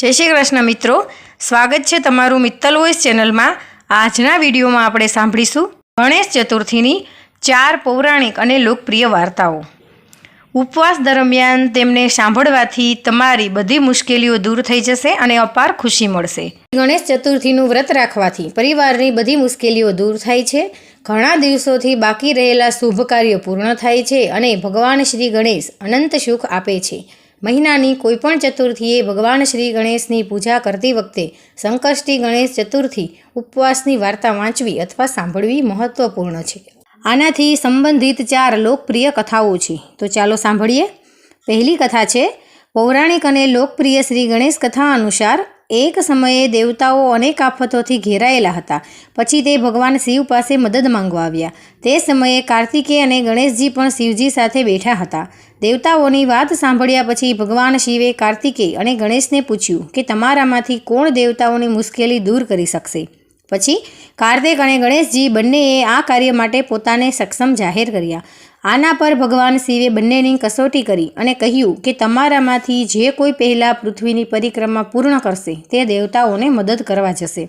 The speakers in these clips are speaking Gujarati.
જય શ્રી કૃષ્ણ મિત્રો. સ્વાગત છે તમારું મિત્તલ વોઇસ ચેનલમાં. આજના વિડીયોમાં આપણે સાંભળીશું ગણેશ ચતુર્થીની ચાર પૌરાણિક અને લોકપ્રિય વાર્તાઓ. ઉપવાસ દરમિયાન તેમને સાંભળવાથી તમારી બધી મુશ્કેલીઓ દૂર થઈ જશે અને અપાર ખુશી મળશે. ગણેશ ચતુર્થીનું વ્રત રાખવાથી પરિવારની બધી મુશ્કેલીઓ દૂર થાય છે. ઘણા દિવસોથી બાકી રહેલા શુભ કાર્યો પૂર્ણ થાય છે અને ભગવાન શ્રી ગણેશ અનંત સુખ આપે છે. મહિનાની કોઈપણ ચતુર્થીએ ભગવાન શ્રી ગણેશની પૂજા કરતી વખતે સંકષ્ટી ગણેશ ચતુર્થી ઉપવાસની વાર્તા વાંચવી અથવા સાંભળવી મહત્વપૂર્ણ છે. આનાથી સંબંધિત ચાર લોકપ્રિય કથાઓ છે. તો ચાલો સાંભળીએ. પહેલી કથા છે, પૌરાણિક અને લોકપ્રિય શ્રી ગણેશ કથા અનુસાર એક સમયે દેવતાઓ અનેક આફતોથી ઘેરાયેલા હતા. પછી તે ભગવાન શિવ પાસે મદદ માંગવા આવ્યા. તે સમયે કાર્તિકેય અને ગણેશજી પણ શિવજી સાથે બેઠા હતા. દેવતાઓની વાત સાંભળ્યા પછી ભગવાન શિવે કાર્તિકેય અને ગણેશને પૂછ્યું કે તમારામાંથી કોણ દેવતાઓની મુશ્કેલી દૂર કરી શકશે? પછી કાર્તિક અને ગણેશજી બંનેએ આ કાર્ય માટે પોતાને સક્ષમ જાહેર કર્યા. આના પર ભગવાન શિવે બંનેની કસોટી કરી અને કહ્યું કે તમારામાંથી જે કોઈ પહેલાં પૃથ્વીની પરિક્રમા પૂર્ણ કરશે, તે દેવતાઓને મદદ કરવા જશે.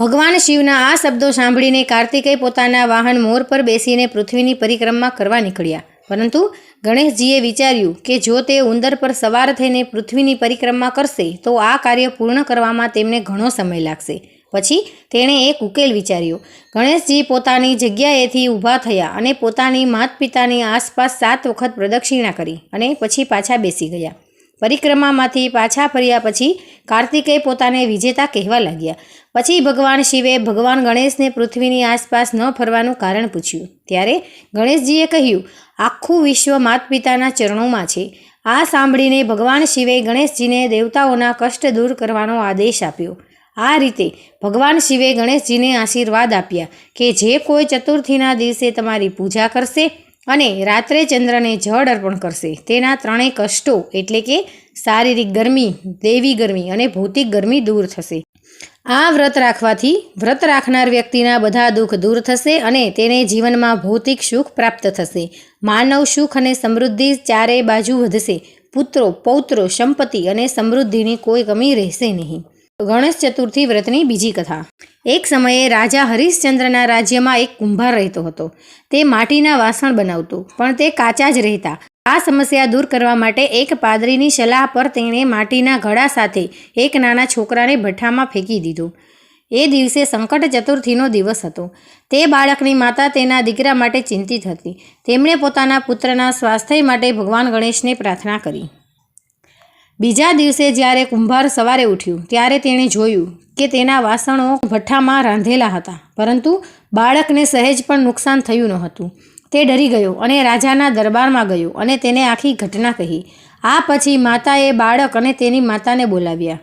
ભગવાન શિવના આ શબ્દો સાંભળીને કાર્તિકેય પોતાના વાહન મોર પર બેસીને પૃથ્વીની પરિક્રમા કરવા નીકળ્યા. પરંતુ ગણેશજીએ વિચાર્યું કે જો તે ઉંદર પર સવાર થઈને પૃથ્વીની પરિક્રમા કરશે, તો આ કાર્ય પૂર્ણ કરવામાં તેમને ઘણો સમય લાગશે. પછી તેણે એક ઉકેલ વિચાર્યો. ગણેશજી પોતાની જગ્યાએથી ઊભા થયા અને પોતાની માત પિતાની આસપાસ સાત વખત પ્રદક્ષિણા કરી અને પછી પાછા બેસી ગયા. પરિક્રમામાંથી પાછા ફર્યા પછી કાર્તિકેય પોતાને વિજેતા કહેવા લાગ્યા. પછી ભગવાન શિવે ભગવાન ગણેશને પૃથ્વીની આસપાસ ન ફરવાનું કારણ પૂછ્યું. ત્યારે ગણેશજીએ કહ્યું, આખું વિશ્વ માતપિતાના ચરણોમાં છે. આ સાંભળીને ભગવાન શિવે ગણેશજીને દેવતાઓના કષ્ટ દૂર કરવાનો આદેશ આપ્યો. આ રીતે ભગવાન શિવે ગણેશજીને આશીર્વાદ આપ્યા કે જે કોઈ ચતુર્થીના દિવસે તમારી પૂજા કરશે અને રાત્રે ચંદ્રને જળ અર્પણ કરશે. તેના ત્રણેય કષ્ટો એટલે કે શારીરિક ગરમી, દેવી ગરમી અને ભૌતિક ગરમી દૂર થશે. આ વ્રત રાખવાથી વ્રત રાખનાર વ્યક્તિના બધા દુઃખ દૂર થશે અને તેને જીવનમાં ભૌતિક સુખ પ્રાપ્ત થશે. માનવ સુખ અને સમૃદ્ધિ ચારે બાજુ વધશે. પુત્રો, પૌત્રો, સંપત્તિ અને સમૃદ્ધિની કોઈ કમી રહેશે નહીં. ગણેશ ચતુર્થી વ્રતની બીજી કથા. એક સમયે રાજા હરિશ્ચંદ્રના રાજ્યમાં એક કુંભાર રહેતો હતો. તે માટીના વાસણ બનાવતો, પણ તે કાચા જ રહેતા. આ સમસ્યા દૂર કરવા માટે એક પાદરીની સલાહ પર તેણે માટીના ઘડા સાથે એક નાના છોકરાને ભઠ્ઠામાં ફેંકી દીધો. એ દિવસે સંકટ ચતુર્થીનો દિવસ હતો. તે બાળકની માતા તેના દીકરા માટે ચિંતિત હતી. તેમણે પોતાના પુત્રના સ્વાસ્થ્ય માટે ભગવાન ગણેશને પ્રાર્થના કરી. બીજા દિવસે જ્યારે કુંભાર સવારે ઉઠ્યું, ત્યારે તેણે જોયું કે તેના વાસણો ભઠ્ઠામાં રાંધેલા હતા, પરંતુ બાળકને સહેજ પણ નુકસાન થયું ન હતું તે ડરી ગયો અને રાજાના દરબારમાં ગયો અને તેને આખી ઘટના કહી. આ પછી માતાએ બાળક અને તેની માતાને બોલાવ્યા.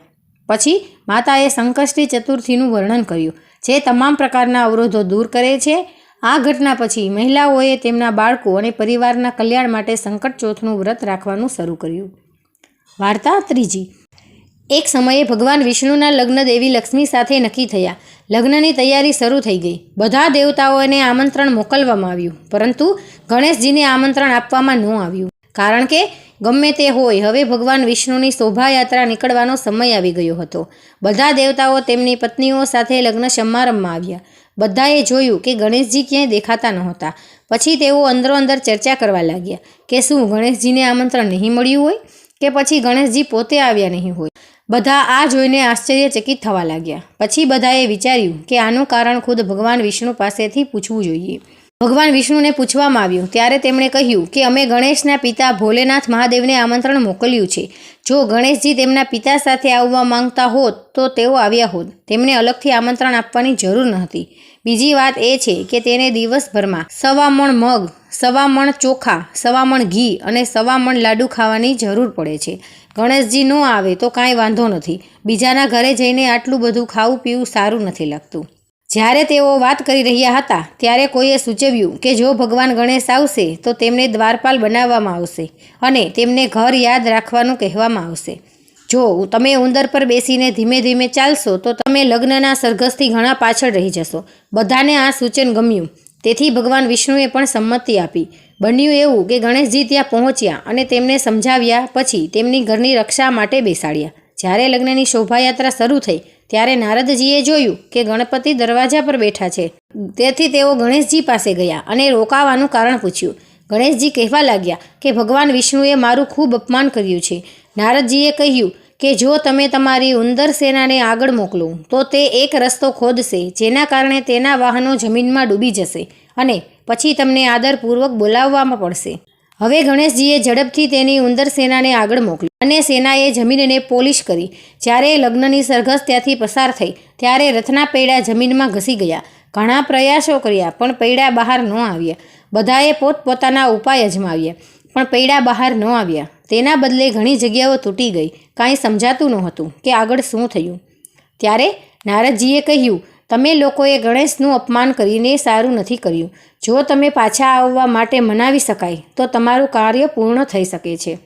પછી માતાએ સંકષ્ટી ચતુર્થીનું વર્ણન કર્યું, જે તમામ પ્રકારના અવરોધો દૂર કરે છે. આ ઘટના પછી મહિલાઓએ તેમના બાળકો અને પરિવારના કલ્યાણ માટે સંકટ ચોથનું વ્રત રાખવાનું શરૂ કર્યું. વાર્તા ત્રીજી. એક સમયે ભગવાન વિષ્ણુના લગ્ન દેવી લક્ષ્મી સાથે નક્કી થયા. લગ્નની તૈયારી શરૂ થઈ ગઈ. બધા દેવતાઓને આમંત્રણ મોકલવામાં આવ્યું. પરંતુ ગણેશજીને આમંત્રણ આપવામાં ન આવ્યું. કારણ કે ગમે તે હોય, હવે ભગવાન વિષ્ણુની શોભાયાત્રા નીકળવાનો સમય આવી ગયો હતો. બધા દેવતાઓ તેમની પત્નીઓ સાથે લગ્ન સમારંભમાં આવ્યા. બધાએ જોયું કે ગણેશજી ક્યાંય દેખાતા નહોતા. પછી તેઓ અંદરો અંદર ચર્ચા કરવા લાગ્યા કે શું ગણેશજીને આમંત્રણ નહીં મળ્યું હોય? કે પછી ગણેશજી પોતે આવ્યા નહીં હોય. બધા આ જોઈને આશ્ચર્યચકિત થવા લાગ્યા. પછી બધાએ વિચાર્યું કે આનું કારણ ખુદ ભગવાન વિષ્ણુ પાસેથી પૂછવું જોઈએ. ભગવાન વિષ્ણુને પૂછવામાં આવ્યું, ત્યારે તેમણે કહ્યું કે અમે ગણેશના પિતા ભોલેનાથ મહાદેવને આમંત્રણ મોકલ્યું છે. જો ગણેશજી તેમના પિતા સાથે આવવા માંગતા હોત, તો તેઓ આવ્યા હોત. તેમને અલગથી આમંત્રણ આપવાની જરૂર નહોતી બીજી વાત એ છે કે તેને દિવસભરમાં સવા મણ મગ સવા મણ ચોખા સવા મણ ઘી અને સવા મણ લાડુ ખાવાની જરૂર પડે છે. ગણેશજી ન આવે તો કાંઈ વાંધો નથી. બીજાના ઘરે જઈને આટલું બધું ખાવું પીવું સારું નથી લાગતું. જ્યારે તેઓ વાત કરી રહ્યા હતા, ત્યારે કોઈએ સૂચવ્યું કે જો ભગવાન ગણેશ આવશે, તો તેમને દ્વારપાલ બનાવવામાં આવશે અને તેમને ઘર યાદ રાખવાનું કહેવામાં આવશે. જો તમે ઉંદર પર બેસીને ધીમે ધીમે ચાલશો, તો તમે લગ્નના સરઘસથી ઘણા પાછળ રહી જશો. બધાને આ સૂચન ગમ્યું. તેથી ભગવાન વિષ્ણુએ પણ સંમતિ આપી. બન્યું એવું કે ગણેશજી ત્યાં પહોંચ્યા અને તેમને સમજાવ્યા પછી તેમની ઘરની રક્ષા માટે બેસાડ્યા. જ્યારે લગ્નની શોભાયાત્રા શરૂ થઈ, ત્યારે નારદજીએ જોયું કે ગણપતિ દરવાજા પર બેઠા છે. તેથી તેઓ ગણેશજી પાસે ગયા અને રોકાવાનું કારણ પૂછ્યું. ગણેશજી કહેવા લાગ્યા કે ભગવાન વિષ્ણુએ મારું ખૂબ અપમાન કર્યું છે. નારદજીએ કહ્યું કે જો તમે તમારી ઉંદર સેનાને આગળ મોકલો, તો તે એક રસ્તો ખોદશે, જેના કારણે તેના વાહનો જમીનમાં ડૂબી જશે અને પછી તમને આદરપૂર્વક બોલાવવામાં પડશે. હવે ગણેશજીએ ઝડપથી તેની ઉંદર સેનાને આગળ મોકલી અને સેનાએ જમીનને પોલિશ કરી. જ્યારે લગ્નની સરઘસ ત્યાંથી પસાર થઈ, ત્યારે રથના પૈડા જમીનમાં ઘસી ગયા. ઘણા પ્રયાસો કર્યા, પણ પૈડા બહાર ન આવ્યા. બધાએ પોતપોતાના ઉપાય અજમાવ્યા, પણ પૈડા બહાર ન આવ્યા. તેના બદલે ઘણી જગ્યાઓ તૂટી ગઈ. કાંઈ સમજાતું નહોતું કે આગળ શું થયું. ત્યારે નારદજીએ કહ્યું, તમે લોકોએ ગણેશનું અપમાન કરીને સારું નથી કર્યું. જો તમે પાછા આવવા માટે મનાવી શકાય, તો તમારું કાર્ય પૂર્ણ થઈ શકે છે.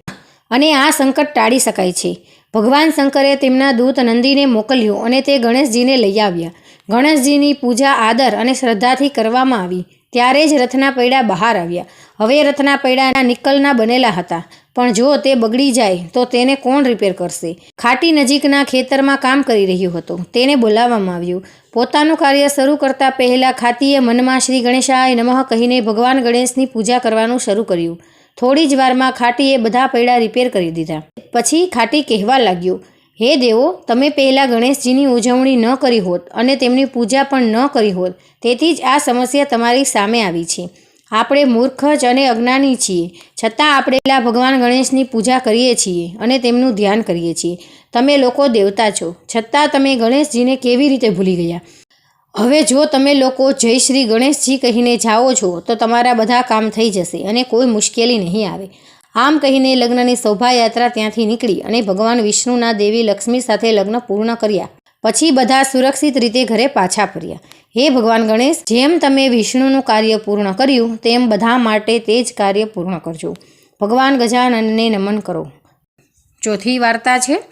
અને આ સંકટ ટાળી શકાય છે. ભગવાન શંકરે તેમના દૂત નંદીને મોકલ્યું અને તે ગણેશજીને લઈ આવ્યા. ગણેશજીની પૂજા આદર અને શ્રદ્ધાથી કરવામાં આવી. ત્યારે જ રથના પૈડા બહાર આવ્યા. હવે રથના પૈડાના નિકલના બનેલા હતા. પણ જો તે બગડી જાય, તો તેને કોણ રિપેર કરશે? ખાટી નજીકના ખેતરમાં કામ કરી રહ્યો હતો. તેને બોલાવવામાં આવ્યું. પોતાનું કાર્ય શરૂ કરતા પહેલા ખાતીએ મનમાં શ્રી ગણેશાય નમઃ કહીને ભગવાન ગણેશની પૂજા કરવાનું શરૂ કર્યું. થોડી જ વારમાં ખાટીએ બધા પૈડા રિપેર કરી દીધા. પછી ખાટી કહેવા લાગ્યો, હે દેવો, તમે પહેલાં ગણેશજીની ઉજવણી ન કરી હોત અને તેમની પૂજા પણ ન કરી હોત, તેથી જ આ સમસ્યા તમારી સામે આવી છે. આપણે મૂર્ખ જ અને અજ્ઞાની છીએ. છતાં આપણે ભગવાન ગણેશની પૂજા કરીએ છીએ અને તેમનું ધ્યાન કરીએ છીએ. તમે લોકો દેવતા છો. છતાં તમે ગણેશજીને કેવી રીતે ભૂલી ગયા? હવે જો તમે લોકો જય શ્રી ગણેશજી કહીને જાઓ છો, તો તમારા બધા કામ થઈ જશે અને કોઈ મુશ્કેલી નહીં આવે. આમ કહીને લગ્નની શોભાયાત્રા ત્યાંથી નીકળી અને ભગવાન વિષ્ણુના દેવી લક્ષ્મી સાથે લગ્ન પૂર્ણ કર્યા. પછી બધા સુરક્ષિત રીતે ઘરે પાછા ફર્યા. હે ભગવાન ગણેશ, જેમ તમે વિષ્ણુનું કાર્ય પૂર્ણ કર્યું, તેમ બધા માટે તે જ કાર્ય પૂર્ણ કરજો. ભગવાન ગજાનનને નમન કરો. ચોથી વાર્તા છે.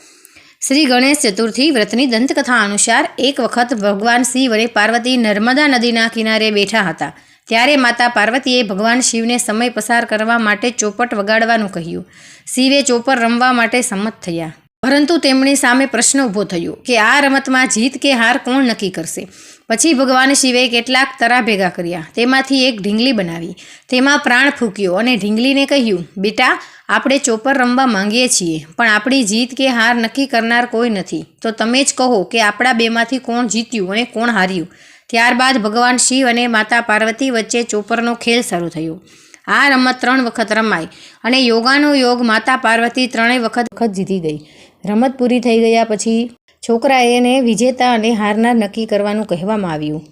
શ્રી ગણેશ ચતુર્થી વ્રતની દંતકથા અનુસાર એક વખત ભગવાન શિવ અને પાર્વતી નર્મદા નદીના કિનારે બેઠા હતા. ત્યારે માતા પાર્વતીએ ભગવાન શિવને સમય પસાર કરવા માટે ચોપટ વગાડવાનું કહ્યું. શિવે ચોપર રમવા માટે સંમત થયા. પરંતુ તેમની સામે પ્રશ્ન ઊભો થયો કે આ રમતમાં જીત કે હાર કોણ નક્કી કરશે? પછી ભગવાન શિવે કેટલાક તરા ભેગા કર્યા. તેમાંથી એક ઢીંગલી બનાવી. તેમાં પ્રાણ ફૂંક્યો અને ઢીંગલીને કહ્યું, બેટા, આપણે ચોપર રમવા માંગીએ છીએ, પણ આપણી જીત કે હાર નક્કી કરનાર કોઈ નથી. તો તમે જ કહો કે આપણા બેમાંથી કોણ જીત્યું અને કોણ હાર્યું. ત્યારબાદ ભગવાન શિવ અને માતા પાર્વતી વચ્ચે ચોપરનો ખેલ શરૂ થયો. આ રમત ત્રણ વખત રમાઈ અને યોગાનો યોગ માતા પાર્વતી ત્રણેય વખત વખત જીતી ગઈ. રમત પૂરી થઈ ગયા પછી છોકરાએ એને વિજેતા અને હારનાર નક્કી કરવાનું કહેવામાં આવ્યું.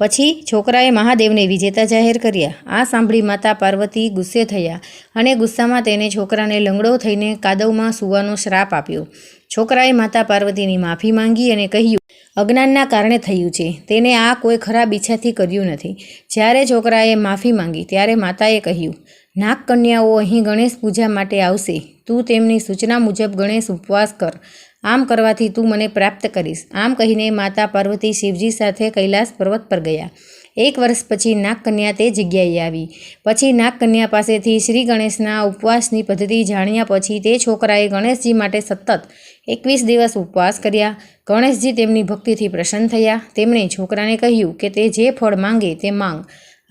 પછી છોકરાએ મહાદેવને વિજેતા જાહેર કર્યા. આ સાંભળી માતા પાર્વતી ગુસ્સે થયા અને ગુસ્સામાં તેને છોકરાને લંગડો થઈને કાદવમાં સૂવાનો શ્રાપ આપ્યો. છોકરાએ માતા પાર્વતીની માફી માંગી અને કહ્યું, અજ્ઞાનના કારણે થયું છે. તેને આ કોઈ ખરાબ ઈચ્છાથી કર્યું નથી. જ્યારે છોકરાએ માફી માંગી ત્યારે માતાએ કહ્યું નાગ કન્યાઓ અહીં ગણેશ પૂજા માટે આવશે. તું તેમની સૂચના મુજબ ગણેશ ઉપવાસ કર. આમ કરવાથી તું મને પ્રાપ્ત કરીશ. આમ કહીને માતા પાર્વતી શિવજી સાથે કૈલાસ પર્વત પર ગયા. એક વર્ષ પછી નાગકન્યા તે જગ્યાએ આવી. પછી નાગકન્યા પાસેથી શ્રી ગણેશના ઉપવાસની પદ્ધતિ જાણ્યા પછી તે છોકરાએ ગણેશજી માટે સતત એકવીસ દિવસ ઉપવાસ કર્યા. ગણેશજી તેમની ભક્તિથી પ્રસન્ન થયા. તેમણે છોકરાને કહ્યું કે તે જે ફળ માંગે તે માંગ.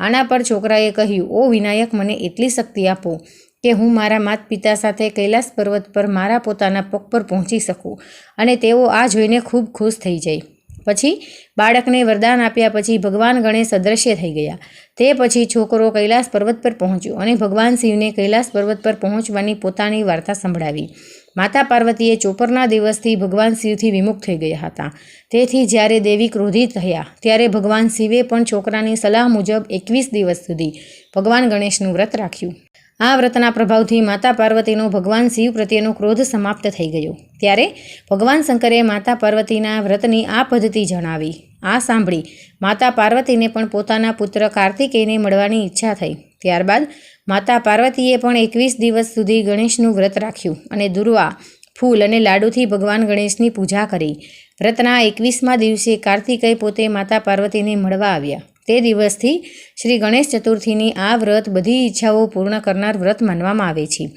આના પર છોકરાએ કહ્યું, ઓ વિનાયક, મને એટલી શક્તિ આપો કે હું મારા માત પિતા સાથે કૈલાસ પર્વત પર મારા પોતાના પગ પર પહોંચી શકું. અને તેઓ આ જોઈને ખૂબ ખુશ થઈ જાય પછી બાળકને વરદાન આપ્યા પછી ભગવાન ગણેશ અદ્રશ્ય થઈ ગયા. તે પછી છોકરો કૈલાસ પર્વત પર પહોંચ્યો અને ભગવાન શિવને કૈલાસ પર્વત પર પહોંચવાની પોતાની વાર્તા સંભળાવી. માતા પાર્વતીએ ચોપરના દિવસથી ભગવાન શિવથી વિમુખ થઈ ગયા હતા. તેથી જ્યારે દેવી ક્રોધિત થયા, ત્યારે ભગવાન શિવે પણ છોકરાની સલાહ મુજબ એકવીસ દિવસ સુધી ભગવાન ગણેશનું વ્રત રાખ્યું. આ વ્રતના પ્રભાવથી માતા પાર્વતીનો ભગવાન શિવ પ્રત્યેનો ક્રોધ સમાપ્ત થઈ ગયો. ત્યારે ભગવાન શંકરે માતા પાર્વતીના વ્રતની આ પદ્ધતિ જણાવી. આ સાંભળી માતા પાર્વતીને પણ પોતાના પુત્ર કાર્તિકેયને મળવાની ઈચ્છા થઈ. ત્યારબાદ માતા પાર્વતીએ પણ એકવીસ દિવસ સુધી ગણેશનું વ્રત રાખ્યું અને દુર્વા, ફૂલ અને લાડુથી ભગવાન ગણેશની પૂજા કરી. વ્રતના એકવીસમા દિવસે કાર્તિકેય પોતે માતા પાર્વતીને મળવા આવ્યા. તે દિવસથી શ્રી ગણેશ ચતુર્થીની આ વ્રત બધી ઈચ્છાઓ પૂર્ણ કરનાર વ્રત માનવામાં આવે છે.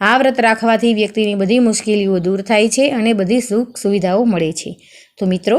આ વ્રત રાખવાથી વ્યક્તિની બધી મુશ્કેલીઓ દૂર થાય છે અને બધી સુખ સુવિધાઓ મળે છે. તો મિત્રો